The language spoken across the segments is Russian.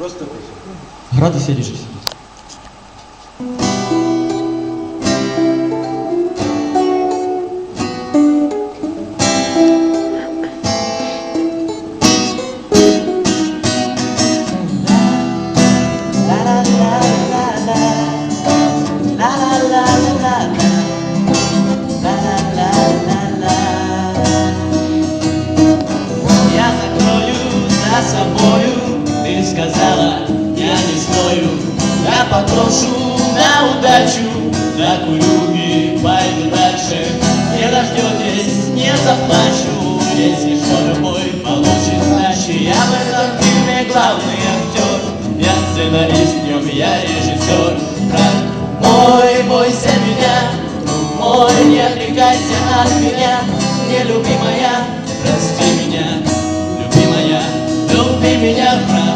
Просто тихо. Гратися ріже сидіти. Я сказала, я не стою. Я попрошу на удачу, закурю и пойду дальше. Не дождетесь, не заплачу, если что любой получит сдачи. Я в этом фильме главный актер, я сценарист, в нем я режиссер. Брат мой, бойся меня, мой, не отрекайся от меня, нелюбимая, прости меня, любимая, люби меня, брат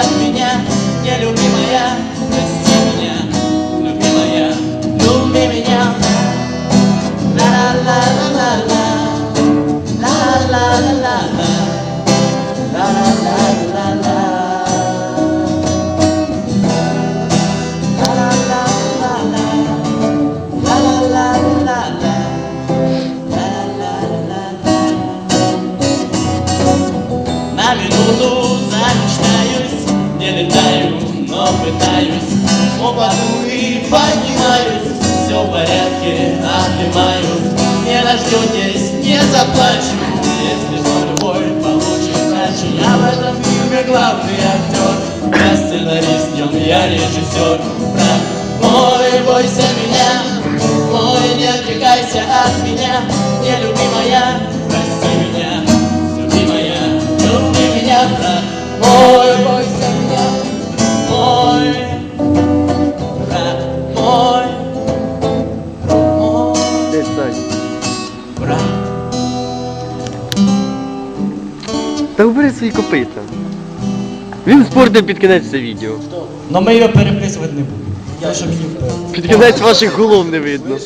от меня, нелюбимая, прости меня, любимая, люби меня. La-la-la-la-la-la, la-la-la-la-la-la, la-la-la-la-la-la. На Упаду и поднимаюсь, все в порядке, обнимаюсь Не дождетесь, не заплачу, если что любой получит сдачу Я в этом фильме главный актер, я сценарист, в я режиссер Брат мой, бойся меня, Та убери свої копита. Він спортив під кінець це відео. Но ми його переписувати не будемо. Я що мені впевнений. Під кінець ваших голов не видно.